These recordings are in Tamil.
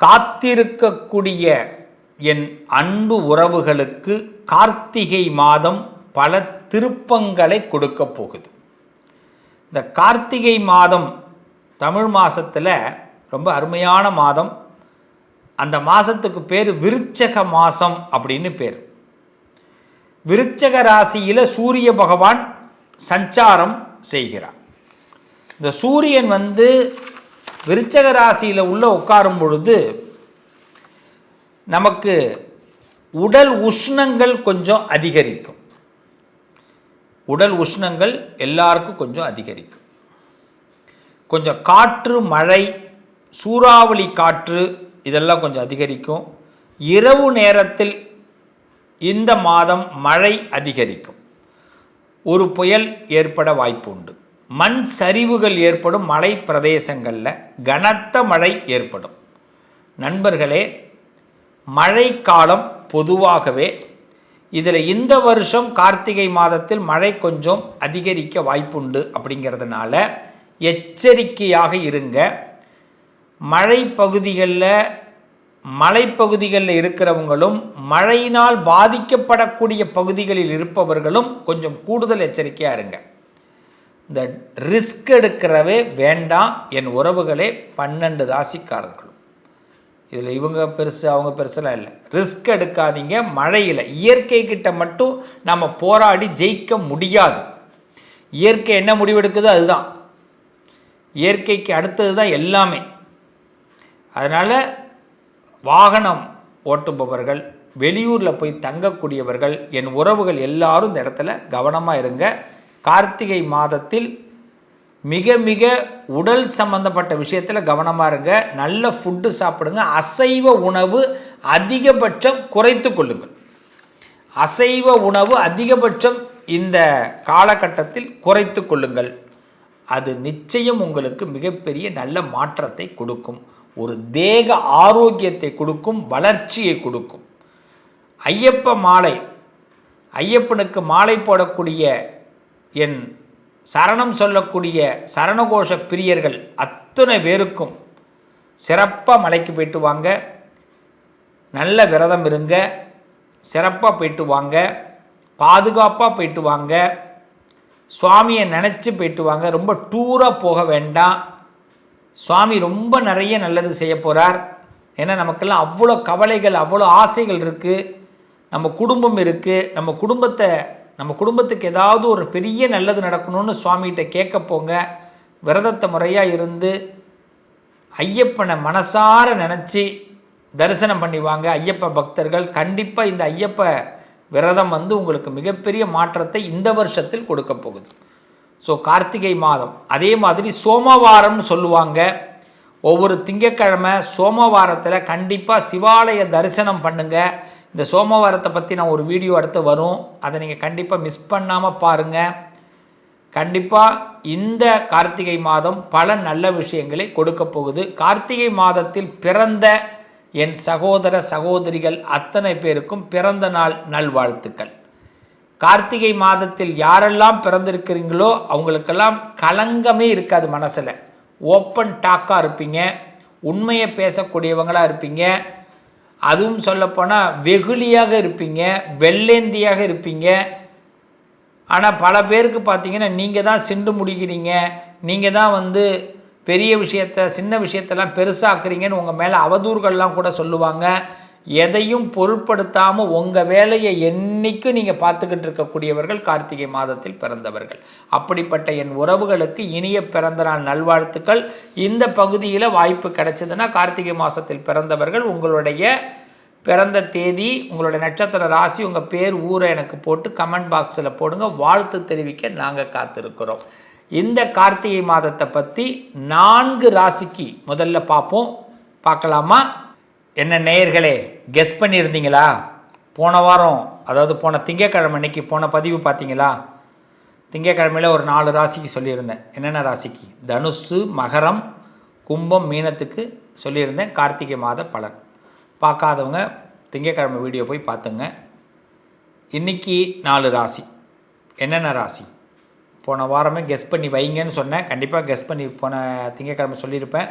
காத்திருக்கக்கூடிய என் அன்பு உறவுகளுக்கு கார்த்திகை மாதம் பல திருப்பங்களை கொடுக்க போகுது. இந்த கார்த்திகை மாதம் தமிழ் மாதத்தில் ரொம்ப அருமையான மாதம். அந்த மாதத்துக்கு பேர் விருச்சக மாதம் அப்படின்னு பேர். விருச்சக ராசியில் சூரிய பகவான் சஞ்சாரம் செய்கிறார். இந்த சூரியன் வந்து விருச்சக ராசியில் உள்ள உட்காரும் பொழுது நமக்கு உடல் உஷ்ணங்கள் கொஞ்சம் அதிகரிக்கும். உடல் உஷ்ணங்கள் எல்லாருக்கும் கொஞ்சம் அதிகரிக்கும். கொஞ்சம் காற்று மழை சூறாவளி காற்று இதெல்லாம் கொஞ்சம் அதிகரிக்கும். இரவு நேரத்தில் இந்த மாதம் மழை அதிகரிக்கும். ஒரு புயல் ஏற்பட வாய்ப்பு உண்டு மண் சரிவுகள் ஏற்படும் மலை பிரதேசங்களில் கனத்த மழை ஏற்படும். நண்பர்களே மழைக்காலம் பொதுவாகவே இதில் இந்த வருஷம் கார்த்திகை மாதத்தில் மழை கொஞ்சம் அதிகரிக்க வாய்ப்புண்டு அப்படிங்கிறதுனால எச்சரிக்கையாக இருங்க. மழை பகுதிகளில் மலைப்பகுதிகளில் இருக்கிறவங்களும் மழையினால் பாதிக்கப்படக்கூடிய பகுதிகளில் இருப்பவர்களும் கொஞ்சம் கூடுதல் எச்சரிக்கையாக இருங்க. இந்த ரிஸ்க் எடுக்கிறவே வேண்டாம் என் உறவுகளே பன்னெண்டு ராசிக்காரர்களும். இதில் இவங்க பெருசு அவங்க பெருசுலாம் இல்லை. ரிஸ்க் எடுக்காதீங்க மழையில். இயற்கை கிட்ட மட்டும் நம்ம போராடி ஜெயிக்க முடியாது. இயற்கை என்ன முடிவெடுக்குதோ அதுதான். இயற்கைக்கு அடுத்தது தான் எல்லாமே. அதனால் வாகனம் ஓட்டுபவர்கள் வெளியூரில் போய் தங்கக்கூடியவர்கள் என் உறவுகள் எல்லாரும் இந்த இடத்துல கவனமாக இருங்க. கார்த்திகை மாதத்தில் மிக மிக உடல் சம்பந்தப்பட்ட விஷயத்தில் கவனமாக இருங்க. நல்ல ஃபுட்டு சாப்பிடுங்க. அசைவ உணவு அதிகபட்சம் குறைத்து கொள்ளுங்கள். அசைவ உணவு அதிகபட்சம் இந்த காலகட்டத்தில் குறைத்து கொள்ளுங்கள். அது நிச்சயம் உங்களுக்கு மிகப்பெரிய நல்ல மாற்றத்தை கொடுக்கும். ஒரு தேக ஆரோக்கியத்தை கொடுக்கும். வளர்ச்சியை கொடுக்கும். ஐயப்ப மாலை ஐயப்பனுக்கு மாலை போடக்கூடிய என் சரணம் சொல்லக்கூடிய சரணகோஷ பிரியர்கள் அத்தனை பேருக்கும் சிறப்பாக மலைக்கு போயிட்டு வாங்க. நல்ல விரதம் இருங்க. சிறப்பாக போயிட்டு வாங்க. பாதுகாப்பாக போயிட்டு வாங்க. சுவாமியை நினச்சி போயிட்டு வாங்க. ரொம்ப டூராக போக வேண்டாம். சுவாமி ரொம்ப நிறைய நல்லது செய்ய போகிறார் ஏன்னா நமக்கெல்லாம் அவ்வளோ கவலைகள் அவ்வளோ ஆசைகள் இருக்குது நம்ம குடும்பம் இருக்குது நம்ம குடும்பத்தை நம்ம குடும்பத்துக்கு ஏதாவது ஒரு பெரிய நல்லது நடக்கணும்னு சுவாமிகிட்ட கேட்க போங்க. விரதத்தை முறையாக இருந்து ஐயப்பனை மனசார நினச்சி தரிசனம் பண்ணிவாங்க ஐயப்ப பக்தர்கள் கண்டிப்பாக இந்த ஐயப்ப விரதம் வந்து உங்களுக்கு மிகப்பெரிய மாற்றத்தை இந்த வருஷத்தில் கொடுக்க போகுது. ஸோ கார்த்திகை மாதம் அதே மாதிரி சோமவாரம்னு சொல்லுவாங்க. ஒவ்வொரு திங்கக்கிழமை சோமவாரத்தில் கண்டிப்பாக சிவாலய தரிசனம் பண்ணுங்கள் இந்த சோமவாரத்தை பற்றி நான் ஒரு வீடியோ அடுத்து வரும். அதை நீங்கள் கண்டிப்பாக மிஸ் பண்ணாமல் பாருங்கள் கண்டிப்பாக இந்த கார்த்திகை மாதம் பல நல்ல விஷயங்களை கொடுக்க போகுது. கார்த்திகை மாதத்தில் பிறந்த என் சகோதர சகோதரிகள் அத்தனை பேருக்கும் பிறந்த நாள் நல்வாழ்த்துக்கள். கார்த்திகை மாதத்தில் யாரெல்லாம் பிறந்திருக்கிறீங்களோ அவங்களுக்கெல்லாம் கலங்கமே இருக்காது மனசில். ஓப்பன் டாக்காக இருப்பீங்க. உண்மையை பேசக்கூடியவங்களாக இருப்பீங்க. அதுவும் சொல்லப்போனால் வெகுளியாக இருப்பீங்க வெள்ளேந்தியாக இருப்பீங்க. ஆனால் பல பேருக்கு பார்த்தீங்கன்னா நீங்கள் தான் சிண்டு முடிக்கிறீங்க நீங்கள் தான் வந்து பெரிய விஷயத்த சின்ன விஷயத்தெல்லாம் பெருசாக்குறீங்கன்னு உங்கள் மேலே அவதூறுகள்லாம் கூட சொல்லுவாங்க. எதையும் பொருட்படுத்தாமல் உங்கள் வேலையை என்றைக்கும் நீங்கள் பார்த்துக்கிட்டு இருக்கக்கூடியவர்கள் கார்த்திகை மாதத்தில் பிறந்தவர்கள். அப்படிப்பட்ட என் உறவுகளுக்கு இனிய பிறந்த நாள் நல்வாழ்த்துக்கள். இந்த பகுதியில் வாய்ப்பு கிடைச்சதுன்னா கார்த்திகை மாதத்தில் பிறந்தவர்கள் உங்களுடைய பிறந்த தேதி உங்களுடைய நட்சத்திர ராசி உங்கள் பேர் ஊரை எனக்கு போட்டு கமெண்ட் பாக்ஸில் போடுங்க. வாழ்த்து தெரிவிக்க நாங்கள் காத்திருக்கிறோம். இந்த கார்த்திகை மாதத்தை பற்றி நான்கு ராசிக்கு முதல்ல பார்ப்போம். பார்க்கலாமா? என்ன நேயர்களே கெஸ் பண்ணியிருந்தீங்களா? போன வாரம் அதாவது போன திங்கக்கிழமை அன்னைக்கு போன பதிவு பார்த்தீங்களா? திங்கக்கிழமையில் ஒரு நாலு ராசிக்கு சொல்லியிருந்தேன். என்னென்ன ராசிக்கு? தனுசு மகரம் கும்பம் மீனத்துக்கு சொல்லியிருந்தேன். கார்த்திகை மாத பலன். பார்க்காதவங்க திங்கக்கிழமை வீடியோ போய் பார்த்துங்க. இன்றைக்கி நாலு ராசி. என்னென்ன ராசி? போன வாரமே கெஸ் பண்ணி வைங்கன்னு சொன்னேன். கண்டிப்பாக கெஸ் பண்ணி போன திங்கக்கிழமை சொல்லியிருப்பேன்.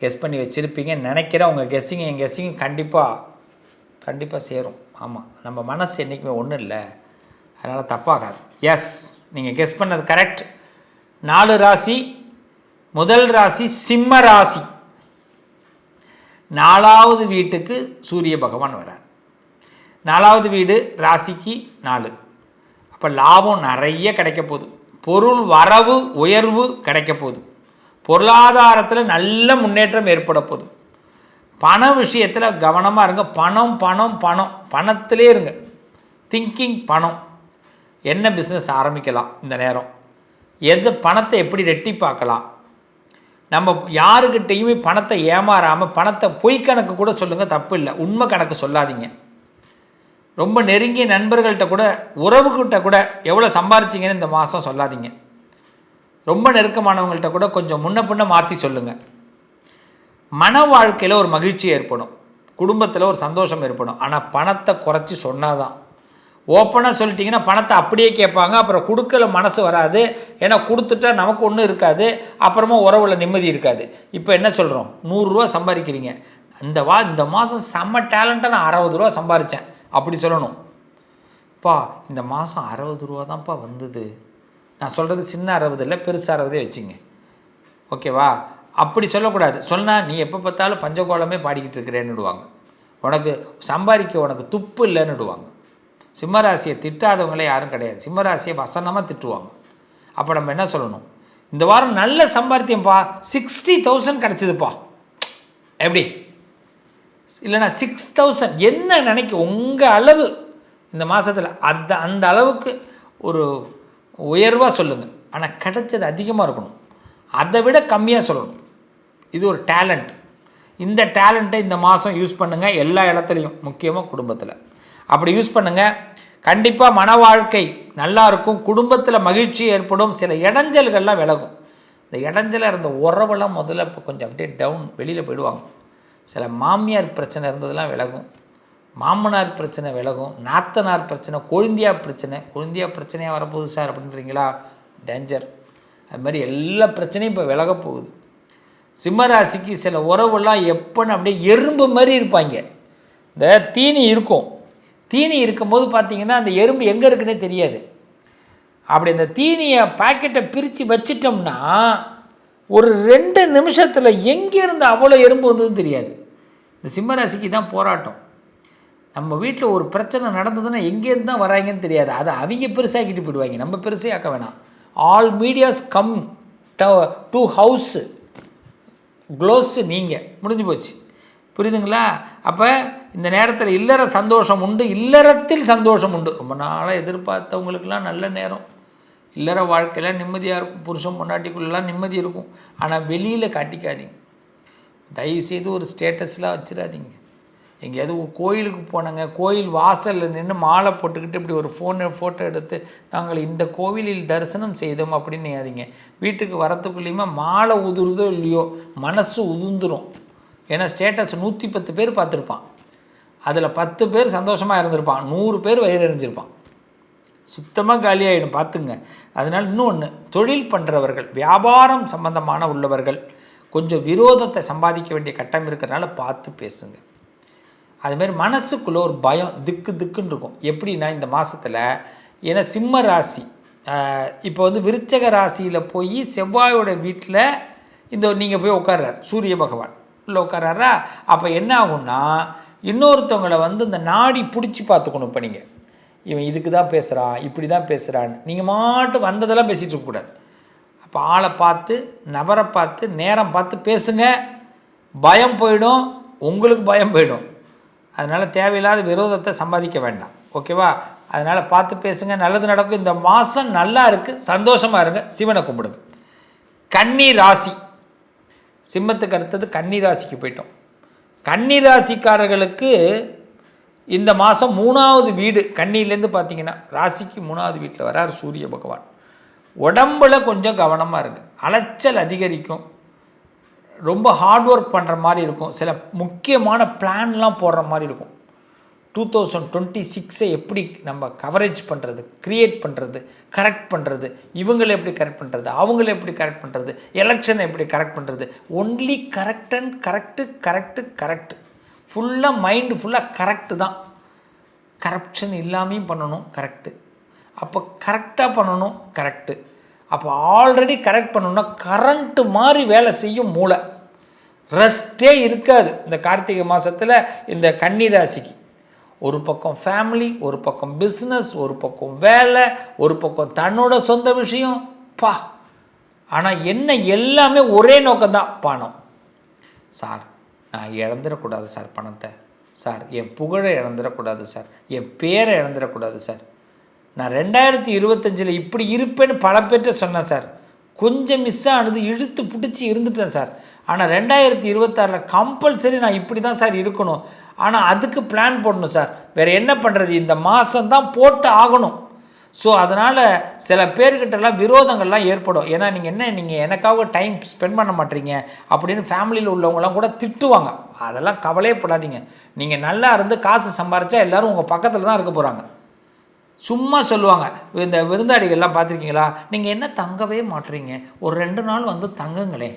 கெஸ் பண்ணி வச்சுருப்பீங்க நினைக்கிறேன். உங்கள் கெஸ்ஸிங் என் கெஸ்ஸிங் கண்டிப்பாக கண்டிப்பாக சேரும். ஆமாம் நம்ம மனசு என்றைக்குமே ஒன்றும் இல்லை. அதனால் தப்பாகாது. எஸ் நீங்கள் கெஸ் பண்ணது கரெக்ட் நாலு ராசி முதல் ராசி சிம்ம ராசி. நாலாவது வீட்டுக்கு சூரிய பகவான் வரார். நாலாவது வீடு ராசிக்கு நாலு. அப்போ லாபம் நிறைய கிடைக்க போகுது. பொருள் வரவு உயர்வு கிடைக்க போகுது. பொருளாதாரத்தில் நல்ல முன்னேற்றம் ஏற்பட போகுது. பண விஷயத்தில் கவனமாக இருங்க. பணம் பணம் பணம். பணத்திலே இருங்க. திங்கிங் பணம். என்ன பிஸ்னஸ் ஆரம்பிக்கலாம் இந்த நேரம்? எந்த பணத்தை எப்படி ரெட்டிப்பாக்கலாம்? நம்ம யாருக்கிட்டேயுமே பணத்தை ஏமாறாமல் பணத்தை பொய் கணக்கு கூட சொல்லுங்கள் தப்பு இல்லை உண்மை கணக்கு சொல்லாதீங்க. ரொம்ப நெருங்கிய நண்பர்கள்ட்ட கூட உறவுகிட்ட கூட எவ்வளோ சம்பாரிச்சிங்கன்னு இந்த மாதம் சொல்லாதீங்க. ரொம்ப நெருக்கமானவங்கள்ட்ட கூட கொஞ்சம் முன்ன பின்ன மாற்றி சொல்லுங்கள் மன வாழ்க்கையில் ஒரு மகிழ்ச்சி ஏற்படும். குடும்பத்தில் ஒரு சந்தோஷம் ஏற்படும். ஆனால் பணத்தை குறைச்சி சொன்னாதான் ஓப்பனாக சொல்லிட்டிங்கன்னா பணத்தை அப்படியே கேட்பாங்க. அப்புறம் கொடுக்கல மனசு வராது. ஏன்னா கொடுத்துட்டா நமக்கு ஒன்றும் இருக்காது. அப்புறமா உறவுல நிம்மதி இருக்காது. இப்போ என்ன சொல்கிறோம் நூறுரூவா சம்பாதிக்கிறீங்க. இந்த வா இந்த மாதம் செம்ம டேலண்ட்டாக நான் அறுபது ரூபா சம்பாரித்தேன் அப்படி சொல்லணும். பா இந்த மாதம் அறுபது ரூபா தான்ப்பா வந்தது. நான் சொல்கிறது சின்ன அறுபது இல்லை பெருசு அறுபதே வச்சுங்க. ஓகேவா? அப்படி சொல்லக்கூடாது. சொன்னால் நீ எப்போ பார்த்தாலும் பஞ்சகோலமே பாடிக்கிட்டு இருக்கிறேன்னுடுவாங்க. உனக்கு சம்பாதிக்க உனக்கு துப்பு இல்லைன்னுடுவாங்க. சிம்மராசியை திட்டாதவங்களே யாரும் கிடையாது. சிம்மராசியை வசனமாக திட்டுவாங்க. அப்போ நம்ம என்ன சொல்லணும்? இந்த வாரம் நல்ல சம்பாத்தியம்ப்பா சிக்ஸ்டி தௌசண்ட் கிடச்சிதுப்பா. எப்படி? இல்லைனா சிக்ஸ் தௌசண்ட் என்ன நினைக்க உங்கள் அளவு. இந்த மாதத்தில் அந்த அந்த அளவுக்கு ஒரு உயர்வாக சொல்லுங்கள் ஆனால் கிடைச்சது அதிகமாக இருக்கணும். அதை விட கம்மியாக சொல்லணும். இது ஒரு டேலண்ட் இந்த டேலண்ட்டை இந்த மாதம் யூஸ் பண்ணுங்கள் எல்லா இடத்துலையும் முக்கியமாக குடும்பத்தில். அப்படி யூஸ் பண்ணுங்கள் கண்டிப்பாக மன வாழ்க்கை நல்லா இருக்கும் குடும்பத்தில் மகிழ்ச்சி ஏற்படும். சில இடைஞ்சல்கள்லாம் விலகும். இந்த இடைஞ்சலாக இருந்த உறவெல்லாம் முதல்ல இப்போ கொஞ்சம் அப்படியே டவுன் வெளியில் போயிடுவாங்க. சில மாமியார் பிரச்சனை இருந்ததெல்லாம் விலகும். மாமனார் பிரச்சனை விலகும். நாத்தனார் பிரச்சனை கொழுந்தியா பிரச்சனை. கொழுந்தியா பிரச்சனையாக வரப்போகுது சார் அப்படின்றீங்களா? டேஞ்சர் அது மாதிரி எல்லா பிரச்சனையும் இப்போ விலக போகுது. சிம்மராசிக்கு சில உறவுலாம் எப்போன்னு அப்படியே எறும்பு மாதிரி இருப்பாங்க. இந்த தீனி இருக்கும். தீனி இருக்கும்போது பார்த்தீங்கன்னா அந்த எறும்பு எங்கே இருக்குன்னே தெரியாது. அப்படி அந்த தீனியை பாக்கெட்டை பிரித்து வச்சிட்டோம்னா ஒரு ரெண்டு நிமிஷத்தில் எங்கேருந்து அவ்வளோ எறும்பு வந்ததுன்னு தெரியாது. இந்த சிம்மராசிக்கு தான் போராட்டம். நம்ம வீட்டில் ஒரு பிரச்சனை நடந்ததுன்னா எங்கேருந்து தான் வராங்கன்னு தெரியாது. அதை அவங்க பெருசாக்கிட்டு போயிடுவாங்க. நம்ம பெருசே ஆக்க வேணாம் all medias come to house close நீங்கள் முடிஞ்சு போச்சு. புரியுதுங்களா? அப்போ இந்த நேரத்தில் இல்லற சந்தோஷம் உண்டு இல்லறத்தில் சந்தோஷம் உண்டு. ரொம்ப நாளாக எதிர்பார்த்தவங்களுக்கெல்லாம் நல்ல நேரம். இல்லற வாழ்க்கையில் நிம்மதியாக இருக்கும். புருஷன் பொண்டாட்டிக்குள்ளெல்லாம் நிம்மதி இருக்கும். ஆனால் வெளியில் காட்டிக்காதீங்க. தயவுசெய்து ஒரு ஸ்டேட்டஸ்லாம் வச்சிடாதீங்க எங்கேயாவது ஒரு கோயிலுக்கு போனாங்க கோயில் வாசலில் நின்று மாலை போட்டுக்கிட்டு இப்படி ஒரு ஃபோனை ஃபோட்டோ எடுத்து நாங்கள் இந்த கோவிலில் தரிசனம் செய்தோம் அப்படின்னு நினையாதீங்க வீட்டுக்கு வரத்துக்குள்ளேயுமே மாலை உதிர்தோ இல்லையோ மனசு உதிர்ந்துடும் ஏன்னா ஸ்டேட்டஸ் நூற்றி பத்து பேர் பார்த்துருப்பான். அதில் பத்து பேர் சந்தோஷமாக இருந்திருப்பான். நூறு பேர் வயிறு எறிஞ்சிருப்பான் சுத்தமாக காலியாகிடும் பார்த்துங்க. அதனால் இன்னொன்று தொழில் பண்ணுறவர்கள் வியாபாரம் சம்பந்தமான உள்ளவர்கள் கொஞ்சம் விரோதத்தை சம்பாதிக்க வேண்டிய கட்டம் இருக்கிறனால பார்த்து பேசுங்க. அதுமாரி மனசுக்குள்ளே ஒரு பயம் திக்கு திக்குன்னு இருக்கும். எப்படின்னா இந்த மாதத்தில் ஏன்னா சிம்ம ராசி இப்போ வந்து விருச்சக ராசியில் போய் செவ்வாயோட வீட்டில் இந்த நீங்கள் போய் உட்கார்றார் சூரிய பகவான். உட்காராரா அப்போ என்ன ஆகும்னா இன்னொருத்தவங்களை வந்து இந்த நாடி பிடிச்சி பார்த்துக்கணும் இப்போ நீங்கள் இவன் இதுக்கு தான் பேசுகிறான் இப்படி தான் பேசுகிறான்னு நீங்கள் மாட்டு வந்ததெல்லாம் பேசிகிட்டு இருக்கக்கூடாது அப்போ ஆளை பார்த்து நபரை பார்த்து நேரம் பார்த்து பேசுங்க. பயம் போயிடும் உங்களுக்கு பயம் போயிடும். அதனால் தேவையில்லாத விரோதத்தை சம்பாதிக்க வேண்டாம். ஓகேவா? அதனால் பார்த்து பேசுங்க நல்லது நடக்கும். இந்த மாதம் நல்லா இருக்குது சந்தோஷமாக இருங்க சிவனை கும்பிடுங்க. கன்னி ராசி. சிம்மத்துக்கு அடுத்தது கன்னிராசிக்கு போயிட்டோம். கன்னிராசிக்காரர்களுக்கு இந்த மாதம் மூணாவது வீடு கண்ணிலேருந்து பார்த்தீங்கன்னா ராசிக்கு மூணாவது வீட்டில் வரார் சூரிய பகவான். உடம்புல கொஞ்சம் கவனமாக இருக்குது அலைச்சல் அதிகரிக்கும். ரொம்ப ஹார்ட் ஒர்க் பண்ணுற மாதிரி இருக்கும். சில முக்கியமான பிளான்லாம் போடுற மாதிரி இருக்கும். டூ தௌசண்ட் டுவெண்ட்டி சிக்ஸை எப்படி நம்ம கவரேஜ் பண்ணுறது க்ரியேட் பண்ணுறது கரெக்ட் பண்ணுறது இவங்களை எப்படி கரெக்ட் பண்ணுறது அவங்கள எப்படி கரெக்ட் பண்ணுறது எலெக்ஷனை எப்படி கரெக்ட் பண்ணுறது only correct and correct correct correct ஃபுல்லாக மைண்டு ஃபுல்லாக கரெக்டு தான். கரப்ஷன் இல்லாமையும் பண்ணணும் கரெக்டு அப்போ கரெக்டாக பண்ணணும் கரெக்டு அப்போ ஆல்ரெடி கரெக்ட் பண்ணணும்னா கரண்ட்டு மாதிரி வேலை செய்யும் மூளை. ரெஸ்ட்டே இருக்காது. இந்த கார்த்திகை மாதத்தில் இந்த கன்னிராசிக்கு. ஒரு பக்கம் ஃபேமிலி ஒரு பக்கம் பிஸ்னஸ் ஒரு பக்கம் வேலை ஒரு பக்கம் தன்னோட சொந்த விஷயம். பா. ஆனால் என்ன எல்லாமே ஒரே நோக்கம்தான் பணம். சார் நான் இழந்துடக்கூடாது சார் பணத்தை. சார் என் புகழை இழந்துடக்கூடாது சார். என் பேரை இழந்துடக்கூடாது சார். நான் ரெண்டாயிரத்தி இருபத்தஞ்சில் இப்படி இருப்பேன்னு பல பேர்கிட்ட சொன்னேன் சார். கொஞ்சம் மிஸ் ஆனது இழுத்து பிடிச்சி இருந்துட்டேன் சார். ஆனால் ரெண்டாயிரத்தி இருபத்தாறில் கம்பல்சரி நான் இப்படி தான் சார் இருக்கணும். ஆனால் அதுக்கு பிளான் போடணும் சார் வேறு என்ன பண்ணுறது இந்த மாதந்தான் போட்டு ஆகணும். ஸோ அதனால் சில பேர்கிட்டலாம் விரோதங்கள்லாம் ஏற்படும். ஏன்னா நீங்கள் என்ன நீங்கள் எனக்காக டைம் ஸ்பெண்ட் பண்ண மாட்டீங்க அப்படின்னு ஃபேமிலியில் உள்ளவங்களாம் கூட திட்டுவாங்க. அதெல்லாம் கவலையே படாதீங்க. நீங்கள் நல்லா இருந்து காசு சம்பாரிச்சா எல்லோரும் உங்கள் பக்கத்தில் தான் இருக்க போகிறாங்க சும்மா சொல்லுவாங்க. இந்த விருந்தாடிகள்லாம் பார்த்துருக்கீங்களா? நீங்கள் என்ன தங்கவே மாட்டுறீங்க ஒரு ரெண்டு நாள் வந்து தங்குங்களேன்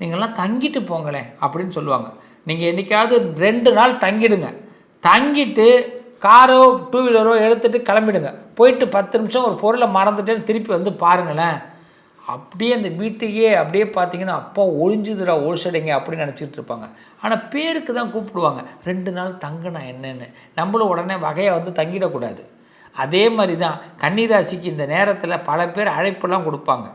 நீங்கள்லாம் தங்கிட்டு போங்களேன் அப்படின்னு சொல்லுவாங்க. நீங்கள் என்றைக்காவது ரெண்டு நாள் தங்கிடுங்க. தங்கிட்டு காரோ டூ வீலரோ எடுத்துகிட்டு கிளம்பிடுங்க. போயிட்டு பத்து நிமிஷம் ஒரு பொருளை மறந்துட்டேன்னு திருப்பி வந்து பாருங்களேன். அப்படியே அந்த வீட்டுக்கே அப்படியே பார்த்தீங்கன்னா அப்பா ஒழிஞ்சுதுடா ஒழிச்சடைங்க அப்படின்னு நினச்சிக்கிட்டு இருப்பாங்க. ஆனால் பேருக்கு தான் கூப்பிடுவாங்க ரெண்டு நாள் தங்கினா என்னென்னு? நம்மளும் உடனே வகையை வந்து தங்கிடக்கூடாது. அதே மாதிரி தான் கன்னிராசிக்கு இந்த நேரத்தில் பல பேர் அழைப்பெல்லாம் கொடுப்பாங்க.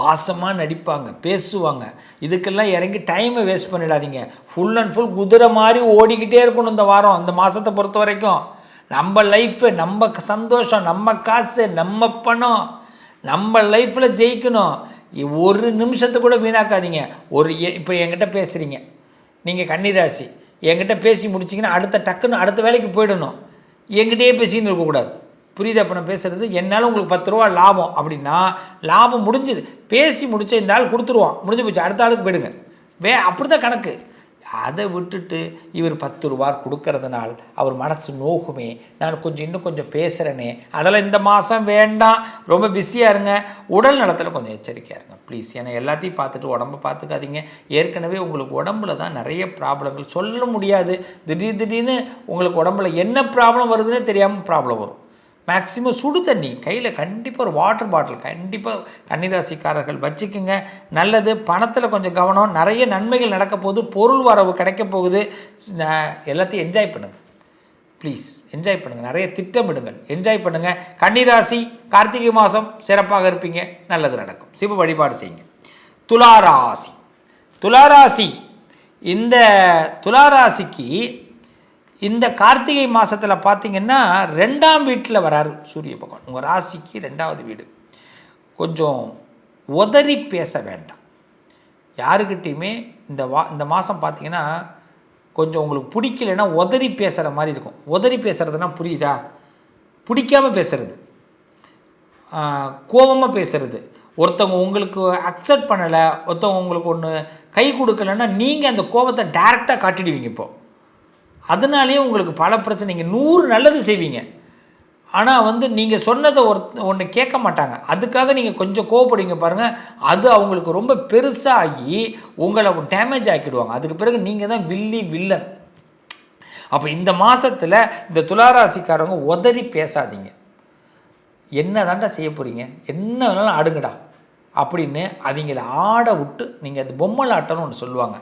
பாசமாக நடிப்பாங்க பேசுவாங்க. இதுக்கெல்லாம் இறங்கி டைமை வேஸ்ட் பண்ணிடாதீங்க. ஃபுல் அண்ட் ஃபுல் குதிரை மாதிரி ஓடிக்கிட்டே இருக்கணும் இந்த வாரம் இந்த மாதத்தை பொறுத்த வரைக்கும். நம்ம லைஃபு நம்ம சந்தோஷம் நம்ம காசு நம்ம பணம். நம்ம லைஃப்பில் ஜெயிக்கணும். ஒரு நிமிஷத்தை கூட வீணாக்காதீங்க. ஒரு இப்போ என்கிட்ட பேசுகிறீங்க நீங்கள் கன்னிராசி. என்கிட்ட பேசி முடிச்சிங்கன்னா அடுத்த டக்குன்னு அடுத்த வேலைக்கு போயிடணும். என்கிட்டயே பேசின்னு இருக்கக்கூடாது. புரியுது அப்போ நான் பேசுகிறது என்னால் உங்களுக்கு பத்து ரூபா லாபம். அப்படின்னா லாபம் முடிஞ்சுது. பேசி முடிச்ச இந்த ஆள் கொடுத்துருவோம் முடிஞ்சு போச்சு. அடுத்த ஆளுக்கு போயிடுங்க. வே அப்படி தான் கணக்கு. அதை விட்டுட்டு இவர் பத்து ரூபா கொடுக்கறதுனால் அவர் மனசு நோகுமே. நான் கொஞ்சம் இன்னும் கொஞ்சம் பேசுகிறேனே அதெல்லாம் இந்த மாதம் வேண்டாம். ரொம்ப பிஸியாக இருங்க. உடல் நலத்தில் கொஞ்சம் எச்சரிக்கையாக இருங்க. ப்ளீஸ் ஏன்னா எல்லாத்தையும் பார்த்துட்டு உடம்பை பார்த்துக்காதீங்க. ஏற்கனவே உங்களுக்கு உடம்புல தான் நிறைய ப்ராப்ளங்கள். சொல்ல முடியாது. திடீர் திடீர்னு உங்களுக்கு உடம்புல என்ன ப்ராப்ளம் வருதுன்னே தெரியாமல் ப்ராப்ளம் வரும். மேக்ஸிமம் சுடு தண்ணி. கையில் கண்டிப்பாக ஒரு வாட்டர் பாட்டில் கண்டிப்பாக கன்னிராசிக்காரர்கள் வச்சுக்கோங்க. நல்லது பணத்தில் கொஞ்சம் கவனம். நிறைய நன்மைகள் நடக்க போகுது. பொருள் வரவு கிடைக்க போகுது. எல்லாத்தையும் என்ஜாய் பண்ணுங்கள் ப்ளீஸ் என்ஜாய் பண்ணுங்கள் நிறைய திட்டமிடுங்கள். என்ஜாய் பண்ணுங்கள் கன்னிராசி கார்த்திகை மாதம் சிறப்பாக இருப்பீங்க. நல்லது நடக்கும். சிவ வழிபாடு செய்யுங்க. துளாராசி. துளாராசி. இந்த துளாராசிக்கு இந்த கார்த்திகை மாதத்தில் பார்த்தீங்கன்னா ரெண்டாம் வீட்டில் வராரு சூரிய பகவான். உங்கள் ராசிக்கு ரெண்டாவது வீடு. கொஞ்சம் உதறி பேச வேண்டாம். யாருக்கிட்டேயுமே இந்த வா இந்த மாதம் பார்த்தீங்கன்னா கொஞ்சம் உங்களுக்கு பிடிக்கலைன்னா உதறி பேசுகிற மாதிரி இருக்கும். உதறி பேசுகிறதுனா புரியுதா? பிடிக்காமல் பேசுகிறது கோபமாக பேசுகிறது ஒருத்தவங்க உங்களுக்கு அக்செப்ட் பண்ணலை ஒருத்தவங்க உங்களுக்கு ஒன்று கை கொடுக்கலைன்னா நீங்கள் அந்த கோபத்தை டேரெக்டாக காட்டிடுவீங்க இப்போது அதனாலேயே உங்களுக்கு பல பிரச்சனை. நீங்கள் நூறு நல்லது செய்வீங்க. ஆனால் வந்து நீங்கள் சொன்னதை ஒரு ஒன்று கேட்க மாட்டாங்க. அதுக்காக நீங்கள் கொஞ்சம் கோவப்படுவீங்க பாருங்கள் அது அவங்களுக்கு ரொம்ப பெருசாகி உங்களை டேமேஜ் ஆக்கிடுவாங்க. அதுக்கு பிறகு நீங்கள் தான் வில்லி வில்லன். அப்போ இந்த மாதத்தில் இந்த துளாராசிக்காரவங்க உதறி பேசாதீங்க. என்ன தாண்டா செய்ய போகிறீங்க என்ன வேணாலும் ஆடுங்கடா. அப்படின்னு அவங்கள ஆட விட்டு நீங்கள் அது பொம்மலாட்டம்னு ஒன்று சொல்லுவாங்க.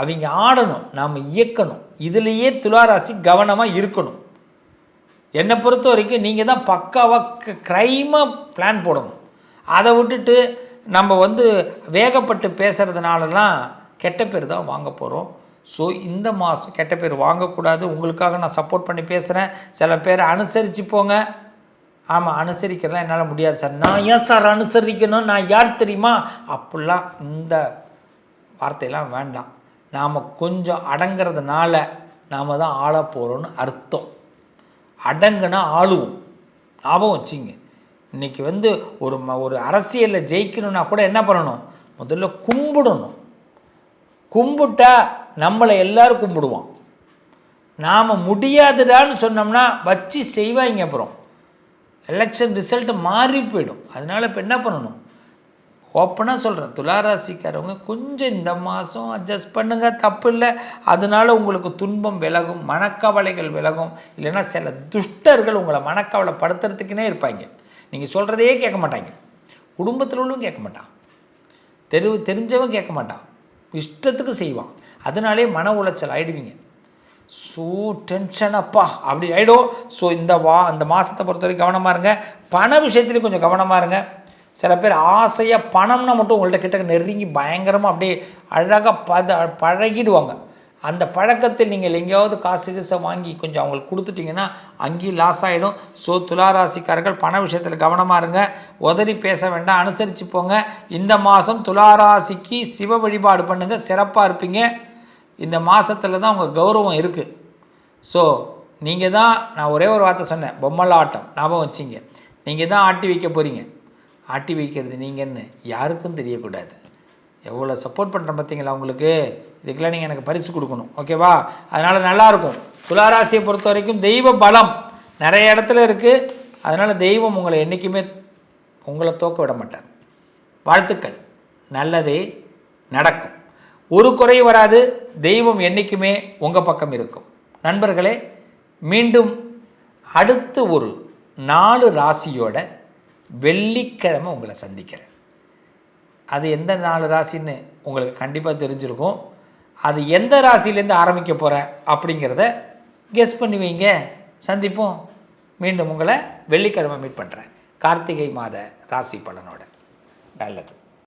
அவங்க ஆடணும் நாம் இயக்கணும். இதுலேயே துளாராசி கவனமாக இருக்கணும். என்னை பொறுத்த வரைக்கும் நீங்கள் தான் பக்காவாக க்ரைமாக பிளான் போடணும். அதை விட்டுட்டு நம்ம வந்து வேகப்பட்டு பேசுகிறதுனாலலாம் கெட்ட பேர் தான் வாங்க போகிறோம் ஸோ இந்த மாதம் கெட்ட பேர் வாங்கக்கூடாது. உங்களுக்காக நான் சப்போர்ட் பண்ணி பேசுகிறேன் சில பேர் அனுசரித்து போங்க. ஆமாம் அனுசரிக்கிறலாம் என்னால் முடியாது சார். நான் ஏன் சார் அனுசரிக்கணும்? நான் யார் தெரியுமா? அப்படிலாம் இந்த வார்த்தையெல்லாம் வேண்டாம். நாம் கொஞ்சம் அடங்கிறதுனால நாம் தான் ஆள போகிறோன்னு அர்த்தம். அடங்குனா ஆளுவோம். ஞாபகம் வச்சுங்க. இன்றைக்கி வந்து ஒரு ம ஒரு அரசியலில் ஜெயிக்கணும்னா கூட என்ன பண்ணணும்? முதல்ல கும்பிடணும். கும்பிட்டா நம்மளை எல்லோரும் கும்பிடுவான். நாம் முடியாதுடான்னு சொன்னோம்னா வச்சு செய்வாங்க அப்புறம். எலெக்ஷன் ரிசல்ட்டு மாறி போயிடும். அதனால் இப்போ என்ன பண்ணணும்? ஓப்பனாக சொல்கிறேன் துளாராசிக்காரவங்க கொஞ்சம் இந்த மாதம் அட்ஜஸ்ட் பண்ணுங்கள் தப்பு இல்லை. அதனால உங்களுக்கு துன்பம் விலகும் மனக்கவலைகள் விலகும். இல்லைன்னா சில துஷ்டர்கள் உங்களை மனக்கவலைப்படுத்துறதுக்குனே இருப்பாங்க. நீங்கள் சொல்கிறதையே கேட்க மாட்டாங்க. குடும்பத்தில் உள்ளவங்க கேட்க மாட்டான். தெரு தெரிஞ்சவன் கேட்க மாட்டான். இஷ்டத்துக்கு செய்வான். அதனாலே மன உளைச்சல் ஆகிடுவீங்க ஸோ டென்ஷன் அப்பா அப்படி ஆகிடும் ஸோ இந்த வா அந்த மாதத்தை பொறுத்த வரைக்கும் கவனமாக இருங்க. பண விஷயத்துலையும் கொஞ்சம் கவனமாக இருங்க. சில பேர் ஆசையாக பணம்னா மட்டும் உங்கள்கிட்ட கிட்ட நெருங்கி பயங்கரமாக அப்படியே அழகாக பத பழகிடுவாங்க. அந்த பழக்கத்தில் நீங்கள் எங்கேயாவது காசு கீசை வாங்கி கொஞ்சம் அவங்களுக்கு கொடுத்துட்டிங்கன்னா அங்கேயும் லாஸ் ஆகிடும் ஸோ துளாராசிக்காரர்கள் பண விஷயத்தில் கவனமாக இருங்க. உதறி பேச வேண்டாம். அனுசரித்து போங்க. இந்த மாதம் துளாராசிக்கு சிவ வழிபாடு பண்ணுங்கள் சிறப்பாக இருப்பீங்க. இந்த மாதத்தில் தான் உங்கள் கௌரவம் இருக்குது ஸோ நீங்கள் தான் நான் ஒரே ஒரு வார்த்தை சொன்னேன். பொம்மலாட்டம். ஞாபகம் வச்சிங்க. நீங்கள் தான் ஆட்டி வைக்க போகிறீங்க ஆட்டி வைக்கிறது நீங்கன்னு யாருக்கும் தெரியக்கூடாது. எவ்வளோ சப்போர்ட் பண்ணுறேன் பார்த்தீங்களா உங்களுக்கு? இதுக்கெல்லாம் நீங்கள் எனக்கு பரிசு கொடுக்கணும். ஓகேவா அதனால் நல்லாயிருக்கும். துளாராசியை பொறுத்த வரைக்கும் தெய்வ பலம் நிறைய இடத்துல இருக்குது அதனால் தெய்வம் உங்களை என்றைக்குமே உங்களை தோக்க விட மாட்டார். வாழ்த்துக்கள். நல்லதே நடக்கும். ஒரு குறை வராது. தெய்வம் என்றைக்குமே உங்கள் பக்கம் இருக்கும். நண்பர்களே மீண்டும் அடுத்து ஒரு நாலு ராசியோட வெள்ளிக்கிழமை உங்களை சந்திக்கிறேன். அது எந்த நாலு ராசின்னு உங்களுக்கு கண்டிப்பாக தெரிஞ்சிருக்கும். அது எந்த ராசியிலேருந்து ஆரம்பிக்க போகிறேன் அப்படிங்கிறத கெஸ் பண்ணி வைங்க. சந்திப்போம். மீண்டும் உங்களை வெள்ளிக்கிழமை மீட் பண்ணுறேன் கார்த்திகை மாத ராசி பலனோட. நல்லது.